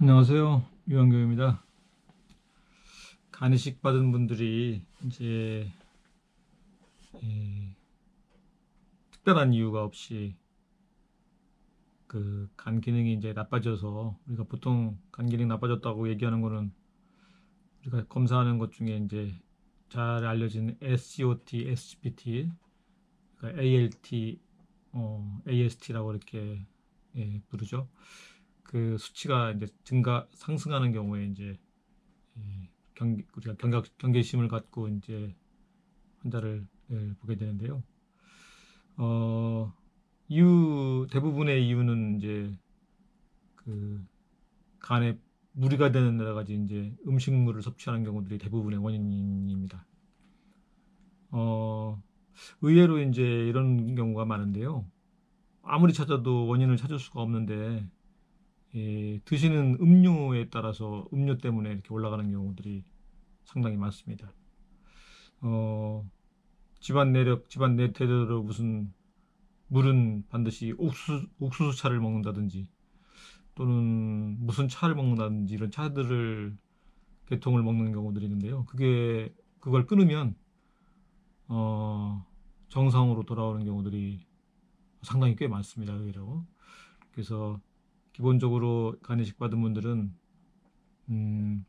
안녕하세요. 유한경입니다. 간이식 받은 분들이 이제 이 특별한 이유가 없이 그 간 기능이 이제 나빠져서 우리가 보통 간 기능 나빠졌다고 얘기하는 거는 우리가 검사하는 것 중에 이제 잘 알려진 SCOT, SGPT, 그러니까 ALT, 어, AST라고 이렇게 예, 부르죠. 그 수치가 이제 증가 상승하는 경우에 이제 이경 우리가 경각 경계심을 갖고 이제 환자를 예, 보게 되는데요. 어 이유 대부분의 이유는 이제 그 간에 무리가 되는 여러 가지 이제 음식물을 섭취하는 경우들이 대부분의 원인입니다. 어 의외로 이제 이런 경우가 많은데요. 아무리 찾아도 원인을 찾을 수가 없는데 예, 드시는 음료에 따라서 음료 때문에 이렇게 올라가는 경우들이 상당히 많습니다. 어, 집안 내력, 집안 내태대로 무슨 물은 반드시 옥수수, 옥수수 차를 먹는다든지 또는 무슨 차를 먹는다든지 이런 차들을 계통을 먹는 경우들이 있는데요. 그게 그걸 끊으면 어, 정상으로 돌아오는 경우들이 상당히 꽤 많습니다. 그래서 기본적으로 간이식 받은 분들은 음,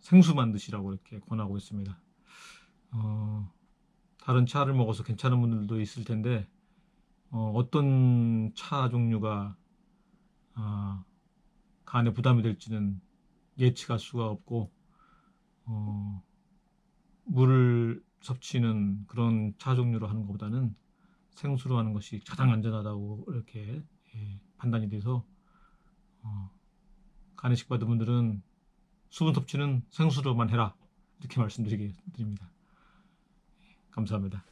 생수만 드시라고 이렇게 권하고 있습니다. 어, 다른 차를 먹어서 괜찮은 분들도 있을 텐데 어, 떤차 종류가 아, 간에 부담이 될지는 예측할 수가 없고 어, 물을 섭취는 그런 차 종류로 하는 것보다는 생수로 하는 것이 가장 안전하다고 이렇게 예, 판단이 돼서 어, 간이식 받은 분들은 수분 섭취는 생수로만 해라 이렇게 말씀드리게 드립니다. 감사합니다.